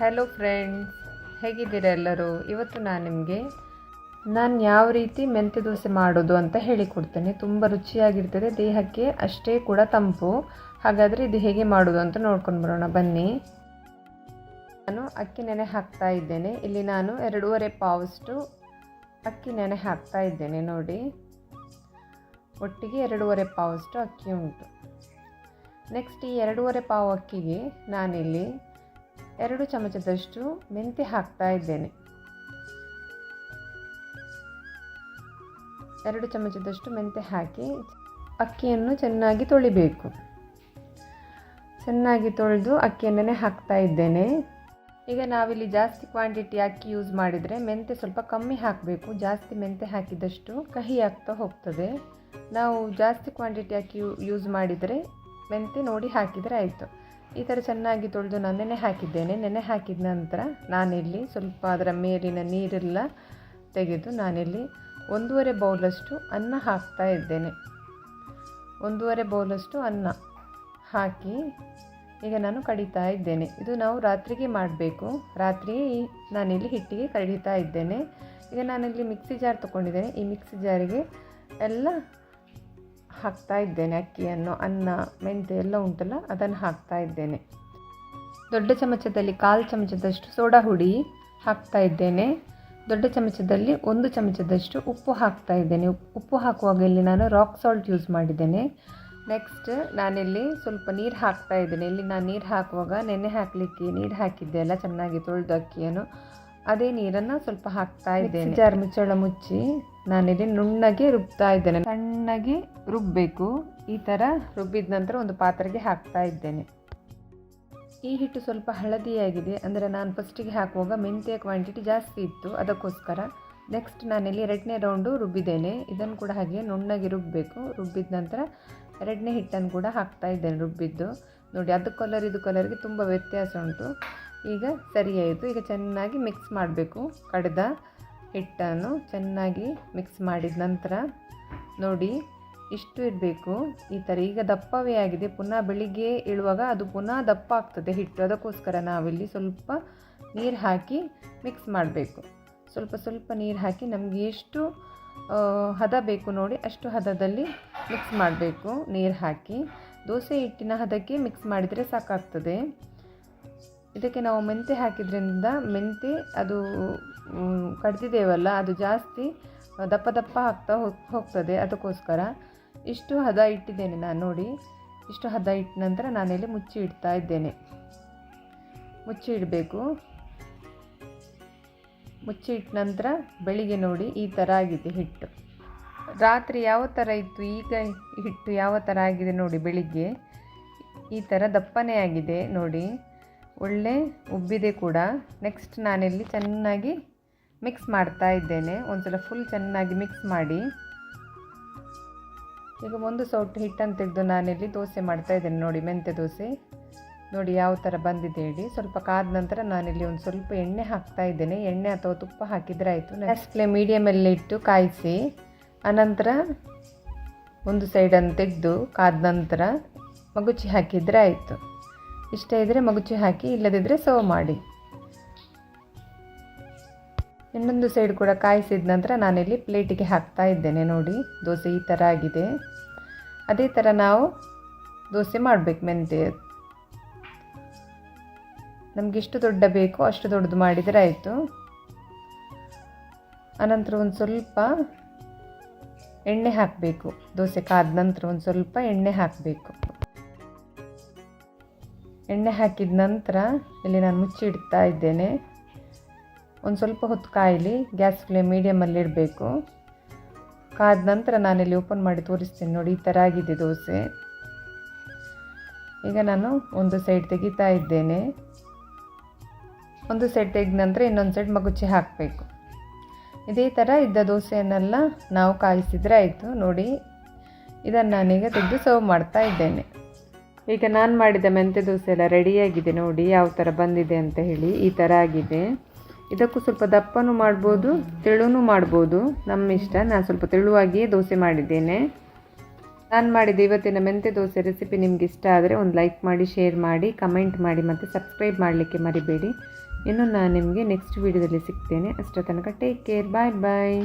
Hello friends ಹೇಗಿದ್ದೀರಾ ಎಲ್ಲರೂ? ಇವತ್ತು ನಾನು ನಿಮಗೆ ನಾನು ಯಾವ ರೀತಿ ಮೆಂತ್ಯ ದೋಸೆ ಮಾಡೋದು ಅಂತ ಹೇಳಿಕೊಡ್ತೇನೆ. ತುಂಬ ರುಚಿಯಾಗಿರ್ತದೆ, ದೇಹಕ್ಕೆ ಅಷ್ಟೇ ಕೂಡ ತಂಪು. ಹಾಗಾದರೆ ಇದು ಹೇಗೆ ಮಾಡೋದು ಅಂತ ನೋಡ್ಕೊಂಡು ಬರೋಣ. ಬನ್ನಿ. ನಾನು ಅಕ್ಕಿ ನೆನೆ ಹಾಕ್ತಾ ಇದ್ದೇನೆ. ಇಲ್ಲಿ ನಾನು ಎರಡೂವರೆ ಪಾವಷ್ಟು ಅಕ್ಕಿ ನೆನೆ ಹಾಕ್ತಾ ಇದ್ದೇನೆ ನೋಡಿ. ಒಟ್ಟಿಗೆ ಎರಡೂವರೆ ಪಾವಷ್ಟು ಅಕ್ಕಿ ಉಂಟು. ನೆಕ್ಸ್ಟ್ ಈ ಎರಡೂವರೆ ಪಾವು ಅಕ್ಕಿಗೆ ನಾನಿಲ್ಲಿ ಎರಡು ಚಮಚದಷ್ಟು ಮೆಂತ್ಯ ಹಾಕ್ತಾ ಇದ್ದೇನೆ. ಎರಡು ಚಮಚದಷ್ಟು ಮೆಂತ್ಯ ಹಾಕಿ ಅಕ್ಕಿಯನ್ನು ಚೆನ್ನಾಗಿ ತೊಳಿಬೇಕು. ಚೆನ್ನಾಗಿ ತೊಳೆದು ಅಕ್ಕಿಯನ್ನೇ ಹಾಕ್ತಾ ಇದ್ದೇನೆ. ಈಗ ನಾವಿಲ್ಲಿ ಜಾಸ್ತಿ ಕ್ವಾಂಟಿಟಿ ಅಕ್ಕಿ ಯೂಸ್ ಮಾಡಿದರೆ ಮೆಂತ್ಯ ಸ್ವಲ್ಪ ಕಮ್ಮಿ ಹಾಕಬೇಕು. ಜಾಸ್ತಿ ಮೆಂತ್ಯ ಹಾಕಿದಷ್ಟು ಕಹಿ ಆಗ್ತಾ ಹೋಗ್ತದೆ. ನಾವು ಜಾಸ್ತಿ ಕ್ವಾಂಟಿಟಿ ಅಕ್ಕಿ ಯೂಸ್ ಮಾಡಿದರೆ ಮೆಂತ್ಯ ನೋಡಿ ಹಾಕಿದರೆ ಆಯಿತು. ಈ ಥರ ಚೆನ್ನಾಗಿ ತೊಳೆದು ನಾನು ನೆನೆ ಹಾಕಿದ್ದೇನೆ. ನೆನೆ ಹಾಕಿದ ನಂತರ ನಾನಿಲ್ಲಿ ಸ್ವಲ್ಪ ಅದರ ಮೇಲಿನ ನೀರೆಲ್ಲ ತೆಗೆದು ನಾನಿಲ್ಲಿ ಒಂದೂವರೆ ಬೌಲಷ್ಟು ಅನ್ನ ಹಾಕ್ತಾ ಇದ್ದೇನೆ. ಒಂದೂವರೆ ಬೌಲಷ್ಟು ಅನ್ನ ಹಾಕಿ ಈಗ ನಾನು ಕಡಿತಾ ಇದ್ದೇನೆ. ಇದು ನಾವು ರಾತ್ರಿಗೆ ಮಾಡಬೇಕು. ರಾತ್ರಿ ನಾನಿಲ್ಲಿ ಹಿಟ್ಟಿಗೆ ಕಡಿತಾ ಇದ್ದೇನೆ. ಈಗ ನಾನಿಲ್ಲಿ ಮಿಕ್ಸಿ ಜಾರ್ ತೊಗೊಂಡಿದ್ದೇನೆ. ಈ ಮಿಕ್ಸಿ ಜಾರಿಗೆ ಎಲ್ಲ ಹಾಕ್ತಾ ಇದ್ದೇನೆ ಅಕ್ಕಿಯನ್ನು ಅನ್ನ ಮೆಂತೆ ಎಲ್ಲ ಉಂಟಲ್ಲ ಅದನ್ನು ಹಾಕ್ತಾ ಇದ್ದೇನೆ. ದೊಡ್ಡ ಚಮಚದಲ್ಲಿ ಕಾಲು ಚಮಚದಷ್ಟು ಸೋಡಾ ಹುಡಿ ಹಾಕ್ತಾ ಇದ್ದೇನೆ. ದೊಡ್ಡ ಚಮಚದಲ್ಲಿ ಒಂದು ಚಮಚದಷ್ಟು ಉಪ್ಪು ಹಾಕ್ತಾ ಇದ್ದೇನೆ. ಉಪ್ಪು ಹಾಕುವಾಗ ಇಲ್ಲಿ ನಾನು ರಾಕ್ ಸಾಲ್ಟ್ ಯೂಸ್ ಮಾಡಿದ್ದೇನೆ. ನೆಕ್ಸ್ಟ್ ನಾನಿಲ್ಲಿ ಸ್ವಲ್ಪ ನೀರು ಹಾಕ್ತಾ ಇದ್ದೇನೆ. ಇಲ್ಲಿ ನಾನು ನೀರು ಹಾಕುವಾಗ ನೆನೆ ಹಾಕಲಿಕ್ಕೆ ನೀರು ಹಾಕಿದ್ದೆ ಅಲ್ಲ ಚೆನ್ನಾಗಿ ತೊಳೆದು ಅಕ್ಕಿಯನ್ನು. ಅದೇ ನೀರನ್ನು ಸ್ವಲ್ಪ ಹಾಕ್ತಾ ಇದ್ದೇನೆ. ಜಾರ್ ಮುಚ್ಚಳ ಮುಚ್ಚಿ. ನಾನಿಲ್ಲಿ ನುಣ್ಣಗೆ ರುಬ್ತಾ ಇದ್ದೇನೆ. ಸಣ್ಣಗೆ ರುಬ್ಬಬೇಕು ಈ ಥರ ರುಬ್ಬಿದ ನಂತರ ಒಂದು ಪಾತ್ರೆಗೆ ಹಾಕ್ತಾ ಇದ್ದೇನೆ. ಈ ಹಿಟ್ಟು ಸ್ವಲ್ಪ ಹಳದಿಯಾಗಿದೆ. ಅಂದರೆ ನಾನು ಫಸ್ಟಿಗೆ ಹಾಕುವಾಗ ಮೆಂತ್ಯ ಕ್ವಾಂಟಿಟಿ ಜಾಸ್ತಿ ಇತ್ತು. ಅದಕ್ಕೋಸ್ಕರ ನೆಕ್ಸ್ಟ್ ನಾನಿಲ್ಲಿ ಎರಡನೇ ರೌಂಡು ರುಬ್ಬಿದ್ದೇನೆ. ಇದನ್ನು ಕೂಡ ಹಾಗೆ ನುಣ್ಣಗೆ ರುಬ್ಬಬೇಕು ರುಬ್ಬಿದ ನಂತರ ಎರಡನೇ ಹಿಟ್ಟನ್ನು ಕೂಡ ಹಾಕ್ತಾ ಇದ್ದೇನೆ ರುಬ್ಬಿದ್ದು. ನೋಡಿ, ಅದು ಕಲರ್ ಇದು ಕಲರ್ಗೆ ತುಂಬ ವ್ಯತ್ಯಾಸ ಉಂಟು. ಈಗ ಸರಿಯಾಯಿತು. ಈಗ ಚೆನ್ನಾಗಿ ಮಿಕ್ಸ್ ಮಾಡಬೇಕು. ಕಡ್ದ. ಹಿಟ್ಟನ್ನು ಚೆನ್ನಾಗಿ ಮಿಕ್ಸ್ ಮಾಡಿದ ನಂತರ ನೋಡಿ ಇಷ್ಟು ಇರಬೇಕು ಈ ಥರ ಈಗ ದಪ್ಪವೇ ಆಗಿದೆ. ಪುನಃ ಬೆಳಿಗ್ಗೆ ಇಳುವಾಗ ಅದು ಪುನಃ ದಪ್ಪ ಆಗ್ತದೆ ಹಿಟ್ಟು. ಅದಕ್ಕೋಸ್ಕರ ನಾವಿಲ್ಲಿ ಸ್ವಲ್ಪ ನೀರು ಹಾಕಿ ಮಿಕ್ಸ್ ಮಾಡಬೇಕು. ಸ್ವಲ್ಪ ಸ್ವಲ್ಪ ನೀರು ಹಾಕಿ ನಮಗೆ ಎಷ್ಟು ಹದ ಬೇಕು ನೋಡಿ ಅಷ್ಟು ಹದದಲ್ಲಿ ಮಿಕ್ಸ್ ಮಾಡಬೇಕು. ನೀರು ಹಾಕಿ ದೋಸೆ ಹಿಟ್ಟಿನ ಹದಕ್ಕೆ ಮಿಕ್ಸ್ ಮಾಡಿದರೆ ಸಾಕಾಗ್ತದೆ. ಇದಕ್ಕೆ ನಾವು ಮೆಂತೆ ಹಾಕಿದ್ರಿಂದ ಮೆಂತೆ ಅದು ಕಡ್ದಿದ್ದೇವಲ್ಲ ಅದು ಜಾಸ್ತಿ ದಪ್ಪ ದಪ್ಪ ಆಗ್ತಾ ಹೋಗ್ತದೆ. ಅದಕ್ಕೋಸ್ಕರ ಇಷ್ಟು ಹದ ಇಟ್ಟಿದ್ದೇನೆ ನಾನು ನೋಡಿ. ಇಷ್ಟು ಹದ ಇಟ್ಟ ನಂತರ ನಾನಿಲ್ಲಿ ಮುಚ್ಚಿ ಇಡ್ತಾ ಇದ್ದೇನೆ. ಮುಚ್ಚಿ ಇಡಬೇಕು. ಮುಚ್ಚಿ ಇಟ್ಟ ನಂತರ ಬೆಳಿಗ್ಗೆ ನೋಡಿ ಈ ಥರ ಆಗಿದೆ ಹಿಟ್ಟು. ರಾತ್ರಿ ಯಾವ ಥರ ಇತ್ತು, ಈಗ ಹಿಟ್ಟು ಯಾವ ಥರ ಆಗಿದೆ ನೋಡಿ ಬೆಳಿಗ್ಗೆ. ಈ ಥರ ದಪ್ಪನೇ ಆಗಿದೆ ನೋಡಿ. ಒಳ್ಳೆ ಉಬ್ಬಿದೆ ಕೂಡ. ನೆಕ್ಸ್ಟ್ ನಾನಿಲ್ಲಿ ಚೆನ್ನಾಗಿ ಮಿಕ್ಸ್ ಮಾಡ್ತಾ ಇದ್ದೇನೆ. ಒಂದ್ಸಲ ಫುಲ್ ಚೆನ್ನಾಗಿ ಮಿಕ್ಸ್ ಮಾಡಿ. ಈಗ ಒಂದು ಸೌಟು ಹಿಟ್ಟನ್ನು ತೆಗೆದು ನಾನಿಲ್ಲಿ ದೋಸೆ ಮಾಡ್ತಾ ಇದ್ದೇನೆ ನೋಡಿ ಮೆಂತ್ಯ ದೋಸೆ. ನೋಡಿ ಯಾವ ಥರ ಬಂದಿದೆ ಹೇಳಿ. ಸ್ವಲ್ಪ ಕಾದ ನಂತರ ನಾನಿಲ್ಲಿ ಒಂದು ಸ್ವಲ್ಪ ಎಣ್ಣೆ ಹಾಕ್ತಾ ಇದ್ದೇನೆ. ಎಣ್ಣೆ ಅಥವಾ ತುಪ್ಪ ಹಾಕಿದರೆ ಆಯಿತು. ಗ್ಯಾಸ್ ಫ್ಲೇಮ್ ಮೀಡಿಯಮಲ್ಲಿ ಇಟ್ಟು ಕಾಯಿಸಿ. ಆನಂತರ ಒಂದು ಸೈಡನ್ನು ತೆಗೆದು ಕಾದ ನಂತರ ಮಗುಚಿ ಹಾಕಿದರೆ ಆಯಿತು. ಇಷ್ಟ ಇದ್ದರೆ ಮಗುಚಿ ಹಾಕಿ ಇಲ್ಲದಿದ್ದರೆ ಸರ್ವ್ ಮಾಡಿ. ಇನ್ನೊಂದು ಸೈಡ್ ಕೂಡ ಕಾಯಿಸಿದ ನಂತರ ನಾನಿಲ್ಲಿ ಪ್ಲೇಟಿಗೆ ಹಾಕ್ತಾ ಇದ್ದೇನೆ ನೋಡಿ. ದೋಸೆ ಈ ಥರ ಆಗಿದೆ. ಅದೇ ಥರ ನಾವು ದೋಸೆ ಮಾಡಬೇಕು ಮೆಂತ್ಯ. ನಮಗೆ ಎಷ್ಟು ದೊಡ್ಡ ಬೇಕೋ ಅಷ್ಟು ದೊಡ್ಡದು ಮಾಡಿದರೆ ಆಯಿತು. ಆನಂತರ ಒಂದು ಸ್ವಲ್ಪ ಎಣ್ಣೆ ಹಾಕಬೇಕು. ದೋಸೆ ಕಾದ ನಂತರ ಒಂದು ಸ್ವಲ್ಪ ಎಣ್ಣೆ ಹಾಕಬೇಕು. ಎಣ್ಣೆ ಹಾಕಿದ ನಂತರ ಇಲ್ಲಿ ನಾನು ಮುಚ್ಚಿಡ್ತಾ ಇದ್ದೇನೆ. ಒಂದು ಸ್ವಲ್ಪ ಹೊತ್ತು ಕಾಯಲಿ, ಗ್ಯಾಸ್ ಫ್ಲೇಮ್ ಮೀಡಿಯಮಲ್ಲಿ ಇಡಬೇಕು. ಕಾದ ನಂತರ ನಾನಿಲ್ಲಿ ಓಪನ್ ಮಾಡಿ ತೋರಿಸ್ತೀನಿ ನೋಡಿ, ಈ ಥರ ಆಗಿದೆ ದೋಸೆ. ಈಗ ನಾನು ಒಂದು ಸೈಡ್ ತೆಗಿತಾ ಇದ್ದೇನೆ. ಒಂದು ಸೈಡ್ ತೆಗೆದ ನಂತರ ಇನ್ನೊಂದು ಸೈಡ್ ಮಗುಚಿ ಹಾಕಬೇಕು. ಇದೇ ಥರ ಇದ್ದ ದೋಸೆಯನ್ನೆಲ್ಲ ನಾವು ಕಾಯಿಸಿದರೆ ಆಯಿತು. ನೋಡಿ, ಇದನ್ನು ನಾನೀಗ ತೆಗೆದು ಸರ್ವ್ ಮಾಡ್ತಾ ಇದ್ದೇನೆ. ಈಗ ನಾನು ಮಾಡಿದ ಮೆಂತ್ಯ ದೋಸೆ ಎಲ್ಲ ರೆಡಿಯಾಗಿದೆ ನೋಡಿ, ಯಾವ ಥರ ಬಂದಿದೆ ಅಂತ ಹೇಳಿ ಈ ಥರ ಆಗಿದೆ. ಇದಕ್ಕೂ ಸ್ವಲ್ಪ ದಪ್ಪನೂ ಮಾಡ್ಬೋದು, ತೆಳುನೂ ಮಾಡ್ಬೋದು. ನಮ್ಮ ಇಷ್ಟ. ನಾನು ಸ್ವಲ್ಪ ತೆಳುವಾಗಿಯೇ ದೋಸೆ ಮಾಡಿದ್ದೇನೆ. ನಾನು ಮಾಡಿದ ಇವತ್ತಿನ ಮೆಂತೆ ದೋಸೆ ರೆಸಿಪಿ ನಿಮ್ಗೆ ಇಷ್ಟ ಆದರೆ ಒಂದು ಲೈಕ್ ಮಾಡಿ ಶೇರ್ ಮಾಡಿ ಕಮೆಂಟ್ ಮಾಡಿ ಮತ್ತು ಸಬ್ಸ್ಕ್ರೈಬ್ ಮಾಡಲಿಕ್ಕೆ ಮರಿಬೇಡಿ. ಇನ್ನು ನಾನು ನಿಮಗೆ ನೆಕ್ಸ್ಟ್ ವೀಡಿಯೋದಲ್ಲಿ ಸಿಗ್ತೇನೆ. ಅಷ್ಟರ ತನಕ ಟೇಕ್ ಕೇರ್ ಬಾಯ್ ಬಾಯ್